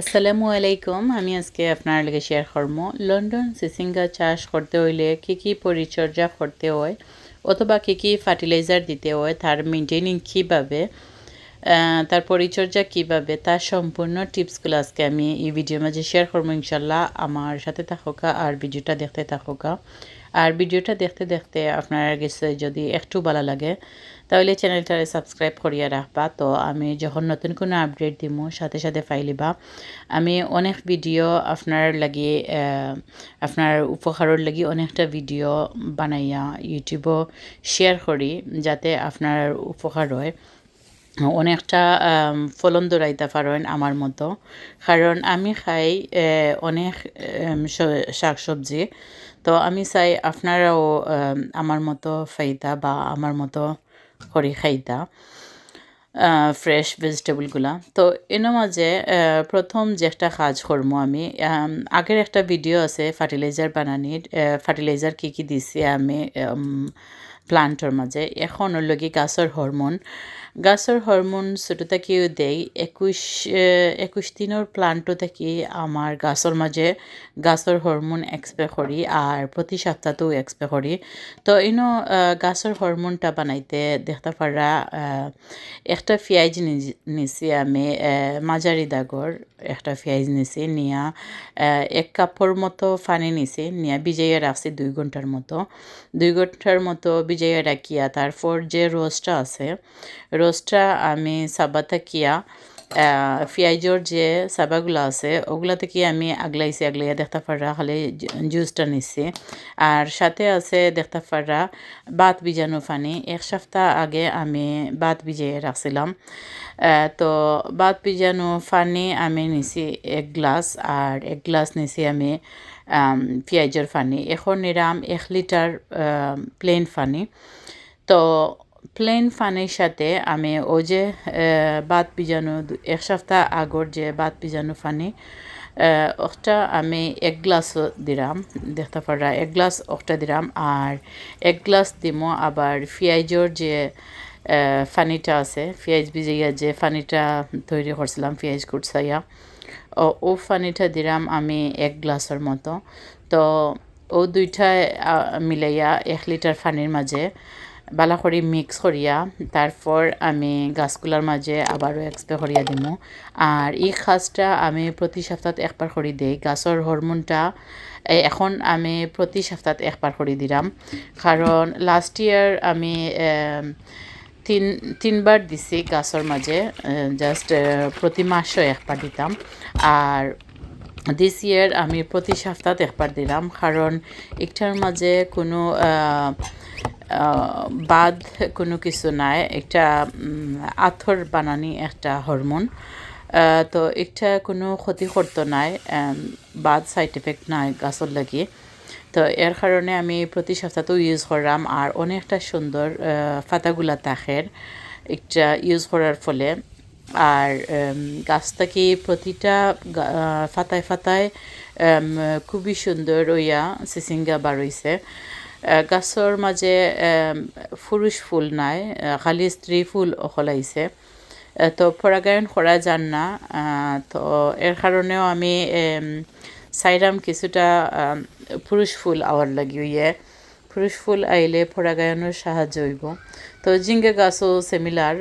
আসসালামু আলাইকুম। আমি আজকে আপনার লগে শেয়ার করব লন্ডন সিসিঙ্গা চাষ করতে হইলে কি কি পরিচর্যা করতে হয় অথবা কি কি ফার্টিলাইজার দিতে হয়, তার মেনটেনিং কীভাবে তার পরিচর্যা কীভাবে, তার সম্পূর্ণ টিপসগুলো আজকে আমি এই ভিডিওর মাঝে শেয়ার করব ইনশাল্লাহ। আমার সাথে থাকুকা আর ভিডিওটা দেখতে থাকুকা আর ভিডিওটা দেখতে দেখতে আপনার কাছে যদি একটু ভালো লাগে তাহলে চ্যানেলটারে সাবস্ক্রাইব করিয়া রাখবা। তো আমি যখন নতুন কোনো আপডেট দিমু, সাথে সাথে ফাইলিবা আমি অনেক ভিডিও আপনার লাগি আপনার উপকারের লাগি অনেকটা ভিডিও বানাইয়া ইউটিউবও শেয়ার করি, যাতে আপনার উপকার হয়। অনেকটা ফলন দৌড়াইতে পারেন আমার মতো। কারণ আমি খাই অনেক শাক সবজি তো আমি চাই আপনারাও আমার মতো ফাইতা বা আমার মতো করি খাইতা ফ্রেশ ভেজিটেবলগুলা তো এর মাঝে প্রথম যে একটা কাজ করব আমি আগের একটা ভিডিও আছে ফার্টিলাইজার বানানির ফার্টিলাইজার কি কি দিছি আমি প্লান্টর মাঝে এখন লগে গাছের হরমোন গাছের হরমোন ছোটো থেকেও দেই একুশ একুশ দিনের প্লান্টও থাকি আমার গাছের মাঝে গাছের হরমোন এক্সপে করি আর প্রতি সপ্তাহতেও এক্সপে করি তো ইনো গাছের হরমোনটা বানাইতে দেখতে পারা একটা নিজ- নিছি আমি মাঝারি দাগর একটা পেঁয়াজ নিছি নিয়া এক কাপড় মতো পানি নিছি নিয়া ভিজাইয়া রাখছি দুই ঘণ্টার মতো দুই ঘণ্টার মতো ভিজাইয়া রাখিয়া তারপর যে রোস্টটা আছে রোস্টটা আমি সাবাতা কিয়া পেঁয়াজের যে সাবাগুলো আছে ওগুলা থেকে আমি আগলাইছি আগলাইয়া দেখতে পারা খালি জুসটা নিছি আর সাথে আছে দেখতে পারা বাত বিজানো পানি। এক সপ্তাহ আগে আমি বাত ভিজিয়ে রাখছিলাম। তো বাত ভিজানো পানি আমি নিছি এক গ্লাস আর এক গ্লাস নিছি আম, পেঁয়াজের পানি। এখন নিরাম এক লিটার প্লেন পানি। তো প্লেন পানির সাথে আমি ও যে বাত বিজানো দু- এক সপ্তাহ আগর যে বাত বিজানো ফানি ওটা আমি এক গ্লাস দিলাম দেখতে পারা, এক গ্লাস ওটা দিলাম আর এক গ্লাস দিমো আবার পেঁয়াজের যে ফানিটা আছে পেঁয়াজ ভিজাইয়া যে ফানিটা তৈরি করছিলাম পেঁয়াজ কুটসাইয়া ও পানিটা দিলাম আমি এক গ্লাসের মতো। তো ও দুইটা মিলাইয়া এক লিটার ফানির মাঝে বালা করে মিক্স করিয়া, তারপর আমি গাছগুলার মাঝে আবারও এক্সপে করিয়া দিমু। আর এই কাজটা আমি প্রতি সপ্তাহ একবার করে দিই। গাছের হরমোনটা এখন আমি প্রতি সপ্তাহ একবার করে দিলাম। কারণ লাস্ট ইয়ার আমি তিন, তিনবার দিছি গাছের মাঝে জাস্ট প্রতি মাসও একবার দিতাম। আর দিস ইয়ার আমি প্রতি সপ্তাহ একবার দিলাম। কারণ একটার মাঝে কোনো বাদ কোনো কিছু নাই। একটা আথর বানানি একটা হরমোন। তো একটা কোনো ক্ষতি করতো নাই বাদ সাইড এফেক্ট নাই গাছের লাগি। তো এর কারণে আমি প্রতি সপ্তাহতেও ইউজ করলাম আর অনেকটা সুন্দর আহ, পাতাগুলা তাখের একটা ইউজ করার ফলে। আর উম, গাছ থেকে প্রতিটা ফাতায় ফাতায় খুবই সুন্দর ওইয়া সিসিঙ্গা বারইছে আহ, মাঝে উম, পুরুষ ফুল নাই খালি স্ত্রী ফুল আহ, তো পরাগায়ন করা যান না। তো এর কারণেও আমি এম, চাইরাম কিছুটা পুরুষ ফুল আওয়ার লাগি ইয়ে পুরুষ ফুল আইলে পরাগায়নের সাহায্য হইব। তো জিঙ্গা গাছও সেমিলার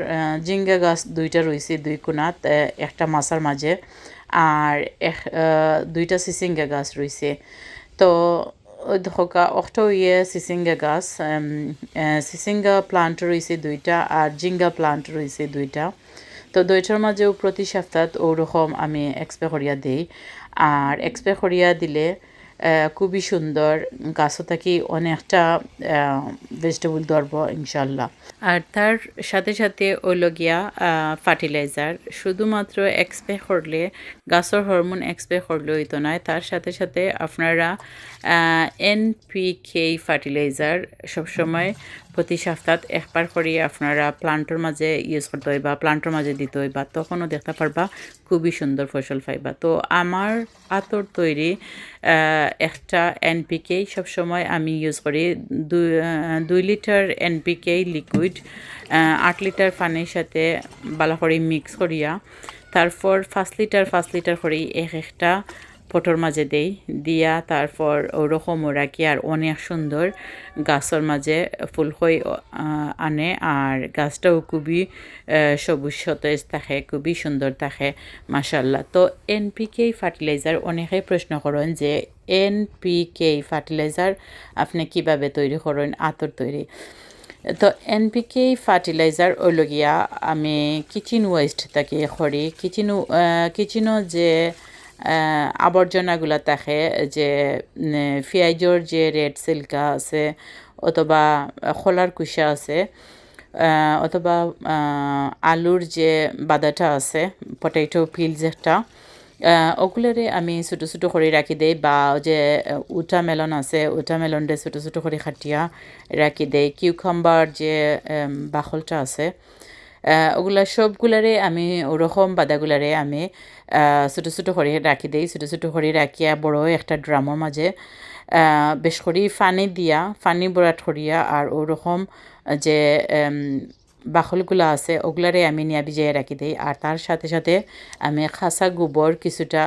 জিঙ্গা গাছ দুইটা রয়েছে দুই আহ, একটা মাছার মাঝে আর দুইটা সিসিঙ্গা গাছ রয়েছে তো দেখা অষ্ট ইয়ে সিসিঙ্গা গাছ সিসিঙ্গা প্লান্ট রয়েছে দুইটা আর জিঙ্গা প্লান্ট রয়েছে দুইটা। তো দুইটার মাঝেও প্রতি সপ্তাহ ওরকম আমি এক্সপে করিয়া দিই। আর এক্সপে করিয়া দিলে খুবই সুন্দর। গাছও থাকি অনেকটা ভেজিটেবল ধরব ইনশাল্লাহ আর তার সাথে সাথে ওলগিয়া ফার্টিলাইজার শুধুমাত্র এক্সপে করলে, গাছের হরমোন এক্সপে করলে হইতো নয় তার সাথে সাথে আপনারা এনপিকে ফার্টিলাইজার সবসময় প্রতি সপ্তাহ একবার করে আপনারা প্লান্টের মাঝে ইউজ করতে হয় বা প্লান্টের মাঝে দিতে হয় বা তখনও দেখতে পারবা খুবই সুন্দর ফসল পাইবা। তো আমার আতর তৈরি একটা এনপিকে সবসময় আমি ইউজ করি। দুই লিটার এনপিকে লিকুইড আট লিটার পানির সাথে ভালো করে মিক্স করিয়া, তারপর পাঁচ লিটার পাঁচ লিটার করে এক একটা ফটোর মাঝে দেই, দিয়া তারপর ওরকম রাখি আর অনেক সুন্দর গাছের মাঝে ফুল হই আনে আর গাছটাও খুবই সবুজ সতেজ থাকে, খুবই সুন্দর থাকে মাসাল্লাহ তো এনপিকে ফার্টিলাইজার অনেকে প্রশ্ন করেন যে এনপিকে ফার্টিলাইজার আপনি কীভাবে তৈরি করেন, আতর তৈরি? তো এনপিকে ফার্টিলাইজার ওলগিয়া আমি কিচেন ওয়েস্ট তাকে করি। কিচেন কিচেনও যে আবর্জনাগুলা থাকে যে পেঁয়াজর যে রেড সিল্কা আছে অথবা খোলার কুশা আছে অথবা আলুর যে বাদাটা আছে পটেটো পিল যেটা আহ, ওগুলোরে আমি ছোটো ছোটো করে রাখি দেই বা যে উটা মেলন আছে উটা মেলনরে ছোটো ছোটো করে খাটিয়া রাখি দেই। কিউকাম্বার যে উম, বাকলটা আছে ওগুলা সবগুলারে আমি ওরকম বাদাগুলারে আমি ছোটো ছোটো করে রাখি দিই। ছোটো ছোটো করে রাখিয়া বড় একটা ড্রামের মাঝে বেশ করি ফানি দিয়া ফানি বরাট করিয়া আর ওরকম যে উম, বাকলগুলো আছে ওগুলারে আমি নিয়ে ভিজিয়ে রাখি দিই। আর তার সাথে সাথে আমি খাসা গোবর কিছুটা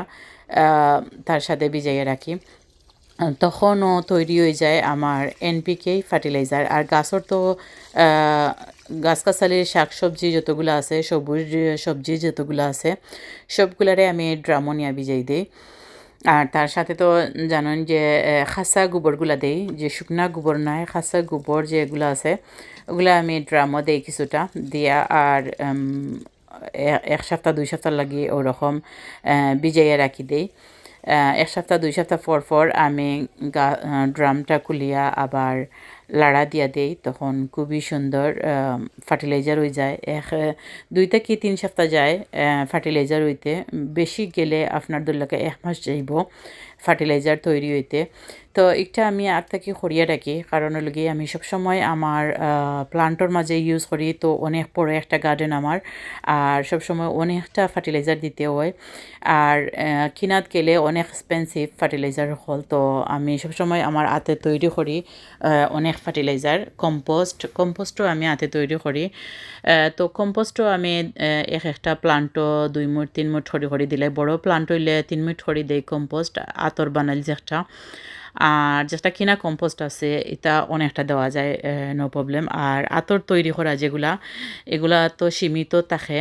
তার সাথে ভিজাইয়ে রাখি। তখনও তৈরি হয়ে যায় আমার এনপিকে ফার্টিলাইজার। আর গাছর তো গাছগাছালির শাকসবজি যতগুলো আছে সবুজ সবজি যতগুলো আছে সবগুলারে আমি ড্রামনিয়া ভিজাই দিই। আর তার সাথে তো জানেন যে খাসা গোবরগুলা দেই যে শুকনা গোবর নাই খাসা গোবর যেগুলো আছে ওগুলো আমি ড্রামও দেই কিছুটা দিয়া আর এক সপ্তাহ দুই সপ্তাহ লাগিয়ে ওরকম আহ, ভিজাইয়া রাখি দেই। এক সপ্তাহ, দুই সপ্তাহ পর পর আমি গা ড্রামটা খুলিয়া আবার লাড়া দিয়া দেই, তখন খুবই সুন্দর ফার্টিলাইজার হয়ে যায়। এক দুইটা দুই থেকে তিন সপ্তাহ যায় ফার্টিলাইজার হইতে। বেশি গেলে আপনার দুর্লাকে এক মাস যাইব। ফার্টিলাইজার তৈরি হইতে। তো একটা আমি আগ থেকে সরিয়ে রাখি, কারণ লগে আমি সবসময় আমার প্লান্টর মাঝে ইউজ করি, তো অনেক বড় একটা গার্ডেন আমার, আর সবসময় অনেকটা ফার্টিলাইজার দিতে হয়। আর কিনাত গেলে অনেক এক্সপেন্সিভ ফার্টিলাইজার হল, তো আমি সবসময় আমার হাতে তৈরি করি অনেক ফার্টিলাইজার কম্পোস্ট কম্পোস্টও আমি হাতে তৈরি করি। তো কম্পোস্টও আমি এক একটা প্লান্টও দুই মুঠ তিন মুঠ খড়ি খড়ি দিলে, বড় প্লান্ট হইলে তিন মুঠ খড়ি দেই কম্পোস্ট আতর বানাইল যে একটা আর যেটা কিনা কম্পোস্ট আছে, এটা অনেকটা দেওয়া যায় নো প্রবলেম আর আতর তৈরি করা যেগুলা, এগুলা তো সীমিত থাকে,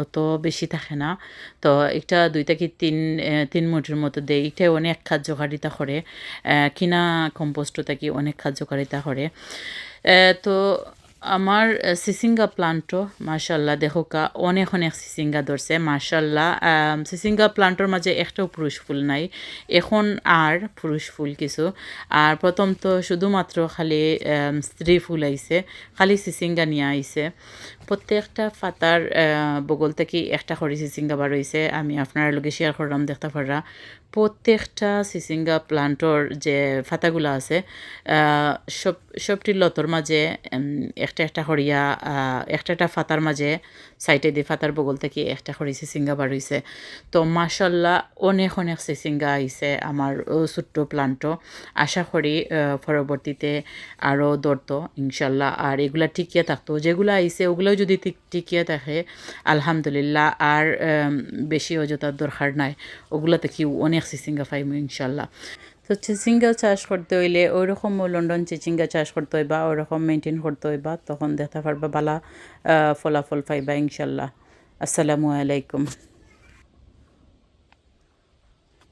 অত বেশি থাকে না। তো এটা দুই থেকে তিন তিন মুঠির মতো দেয়। এটা অনেক কার্যকারিতা করে কিনা কম্পোস্টও থাকি অনেক কার্যকারিতা করে। তো আমার সিসিঙ্গা প্লান্টও মার্শাল্লাহ দেখোকা অনেক অনেক সিসিঙ্গা ধরছে মার্শাল্লাহ সিসিঙ্গা প্লান্টর মাঝে একটাও পুরুষ ফুল নাই, এখন আর পুরুষ ফুল কিছু। আর প্রথম তো শুধুমাত্র খালি স্ত্রী ফুল আইছে, খালি সিসিঙ্গা নিয়ে আইছে। প্রত্যেকটা ফাতার বগল থেকে একটা করে সিসিঙ্গা বার হয়েছে আমি আপনার লগে শেয়ার করলাম দেখতে পারা প্রত্যেকটা সিসিঙ্গা প্লান্টর যে পাতাগুলো আছে সব সবটি লতর মাঝে একটা একটা আহ, একটা একটা ফাতার মাঝে সাইডে দিয়ে ফাতার বগল থেকে একটা করে সিসিঙ্গা বার হয়েছে তো মাসাল্লাহ অনেক অনেক সিসিঙ্গা আইছে আমার ছোট্ট প্লান্টও আশা করি পরবর্তীতে আরও দরতো ইনশাল্লাহ। আর এগুলা টিকিয়ে থাকতো। যেগুলো আইছে ওগুলোও যদি টিকিয়া থাকে আলহামদুলিল্লাহ, আর বেশি অযথার দরকার নাই। ওগুলোতে কি অনেক সিসিঙ্গা পাইমু ইনশাল্লাহ তো চিচিঙ্গা চাষ করতে হইলে ওইরকম লন্ডন চিচিঙ্গা চাষ করতে হয় বা ওইরকম মেনটেন করতে হয় বা তখন দেখা পারবা বালা ফলাফল পাইবা ইনশাল্লাহ আসসালামু আলাইকুম।